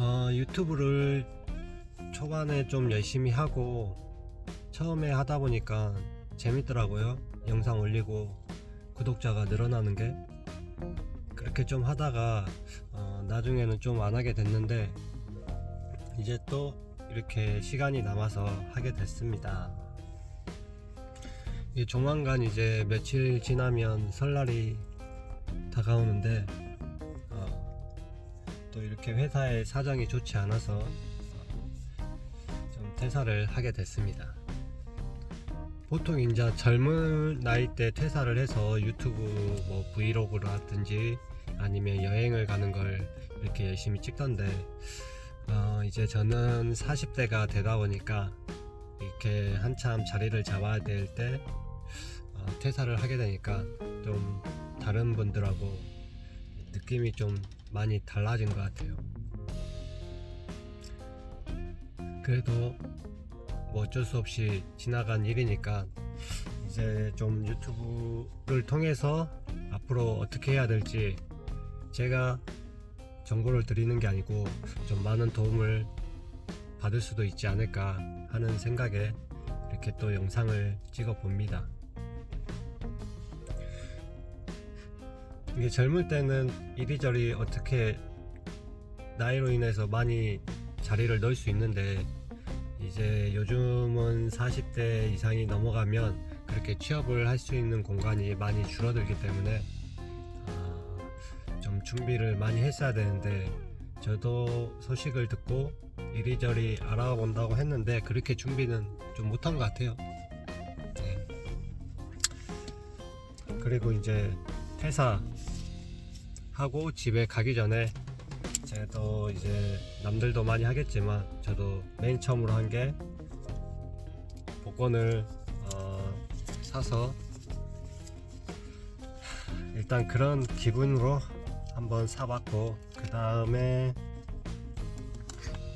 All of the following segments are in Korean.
어, 유튜브를 초반에 좀 열심히 하고 처음에 하다 보니까 재밌더라고요. 영상 올리고 구독자가 늘어나는 게 그렇게 좀 하다가 어, 나중에는 좀 안 하게 됐는데 이제 또 이렇게 시간이 남아서 하게 됐습니다. 조만간 이제 며칠 지나면 설날이 다가오는데 어, 또 이렇게 회사의 사정이 좋지 않아서 어, 좀 퇴사를 하게 됐습니다. 보통 이제 젊은 나이 때 퇴사를 해서 유튜브 뭐 브이로그를 하든지 아니면 여행을 가는 걸 이렇게 열심히 찍던데 어, 이제 저는 40대가 되다 보니까 이렇게 한참 자리를 잡아야 될 때 어, 퇴사를 하게 되니까 좀 다른 분들하고 느낌이 좀 많이 달라진 것 같아요. 그래도 뭐 어쩔 수 없이 지나간 일이니까 이제 좀 유튜브를 통해서 앞으로 어떻게 해야 될지 제가 정보를 드리는 게 아니고 좀 많은 도움을 받을 수도 있지 않을까 하는 생각에 이렇게 또 영상을 찍어 봅니다. 이게 젊을 때는 이리저리 어떻게 나이로 인해서 많이 자리를 넣을 수 있는데 이제 요즘은 40대 이상이 넘어가면 그렇게 취업을 할 수 있는 공간이 많이 줄어들기 때문에 아, 좀 준비를 많이 했어야 되는데 저도 소식을 듣고 이리저리 알아본다고 했는데 그렇게 준비는 좀 못한 것 같아요. 네. 그리고 이제 퇴사 하고 집에 가기 전에 저도 이제 남들도 많이 하겠지만 저도 맨 처음으로 한 게 복권을 어, 사서 일단 그런 기분으로 한번 사봤고 그 다음에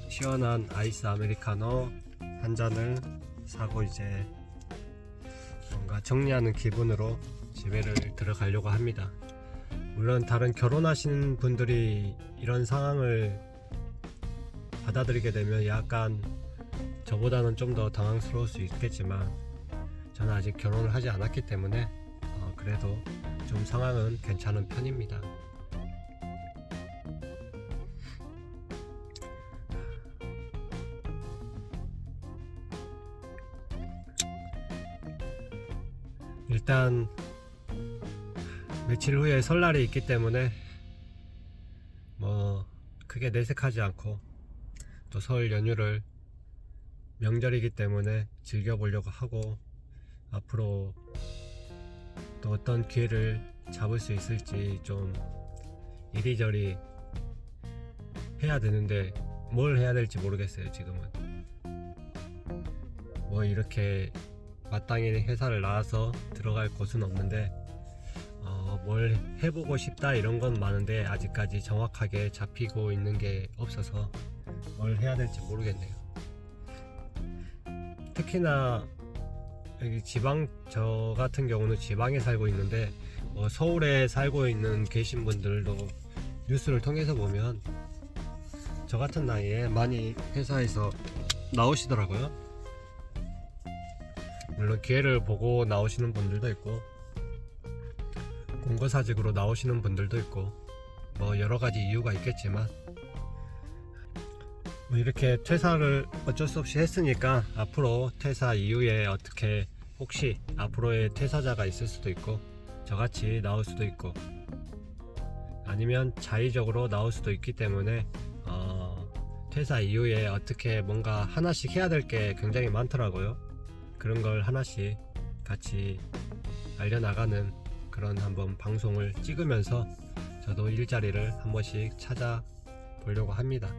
시원한 아이스 아메리카노 한 잔을 사고 이제 뭔가 정리하는 기분으로 집에를 들어가려고 합니다. 물론 다른 결혼하신 분들이 이런 상황을 받아들이게 되면 약간 저보다는 좀 더 당황스러울 수 있겠지만 저는 아직 결혼을 하지 않았기 때문에 어, 그래도 좀 상황은 괜찮은 편입니다. 일단 며칠 후에 설날이 있기 때문에 뭐 크게 내색하지 않고 또 설 연휴를 명절이기 때문에 즐겨보려고 하고 앞으로 또 어떤 기회를 잡을 수 있을지 좀 이리저리 해야 되는데 뭘 해야 될지 모르겠어요 지금은. 뭐 이렇게 마땅히 회사를 나와서 들어갈 곳은 없는데 어, 뭘 해보고 싶다 이런 건 많은데 아직까지 정확하게 잡히고 있는 게 없어서 뭘 해야 될지 모르겠네요. 특히나 여기 지방 저 같은 경우는 지방에 살고 있는데 뭐 서울에 살고 있는 계신 분들도 뉴스를 통해서 보면 저 같은 나이에 많이 회사에서 나오시더라고요. 물론 기회를 보고 나오시는 분들도 있고 공고사직으로 나오시는 분들도 있고 뭐 여러 가지 이유가 있겠지만 뭐 이렇게 퇴사를 어쩔 수 없이 했으니까 앞으로 퇴사 이후에 어떻게 혹시 앞으로의 퇴사자가 있을 수도 있고 저같이 나올 수도 있고 아니면 자의적으로 나올 수도 있기 때문에 어, 퇴사 이후에 어떻게 뭔가 하나씩 해야 될 게 굉장히 많더라고요. 그런 걸 하나씩 같이 알려나가는 그런 한번 방송을 찍으면서 저도 일자리를 한 번씩 찾아 보려고 합니다.